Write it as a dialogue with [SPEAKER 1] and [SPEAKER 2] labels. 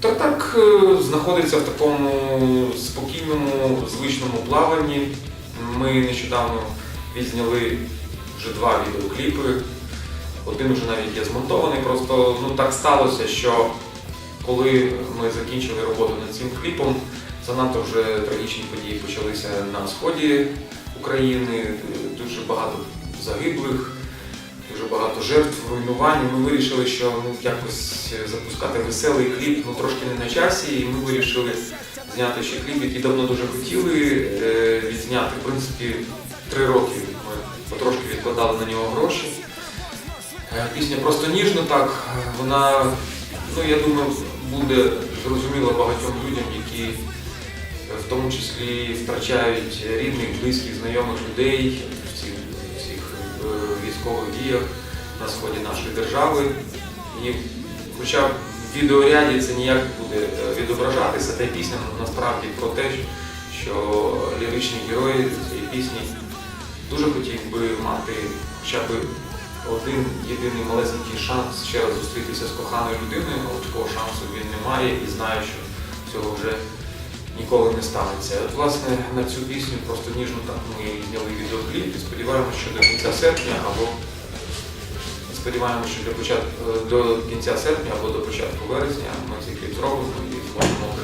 [SPEAKER 1] Та так е, знаходиться в такому спокійному, звичному плаванні. Ми нещодавно відзняли вже два відеокліпи. Один вже навіть є змонтований. Просто ну так сталося, що коли ми закінчили роботу над цим кліпом, занадто вже трагічні події почалися на сході України, дуже багато загиблих, дуже багато жертв, руйнувань. Ми вирішили, що ну, якось запускати веселий кліп ну, трошки не на часі, і ми вирішили зняти ще кліп, який давно дуже хотіли е, відзняти. В принципі, три роки ми потрошки відкладали на нього гроші. Е, Пісня просто ніжно так. е, Вона, ну я думаю, буде зрозуміла багатьом людям, які е, в тому числі втрачають рідних, близьких, знайомих людей військових діях на сході нашої держави. І хоча в відеоряді це ніяк буде е, відображатися, та пісня насправді про те, що ліричні герої цієї пісні дуже хотів би мати хоча б один єдиний малесенький шанс ще раз зустрітися з коханою людиною, але такого шансу він не має і знає, що цього вже ніколи не станеться. От, власне, на цю пісню просто ніжно так ми зняли відеокліп і сподіваємося, що до кінця серпня або сподіваємося, що до початку до кінця серпня або до початку вересня ми цей кліп зробимо і зможемо.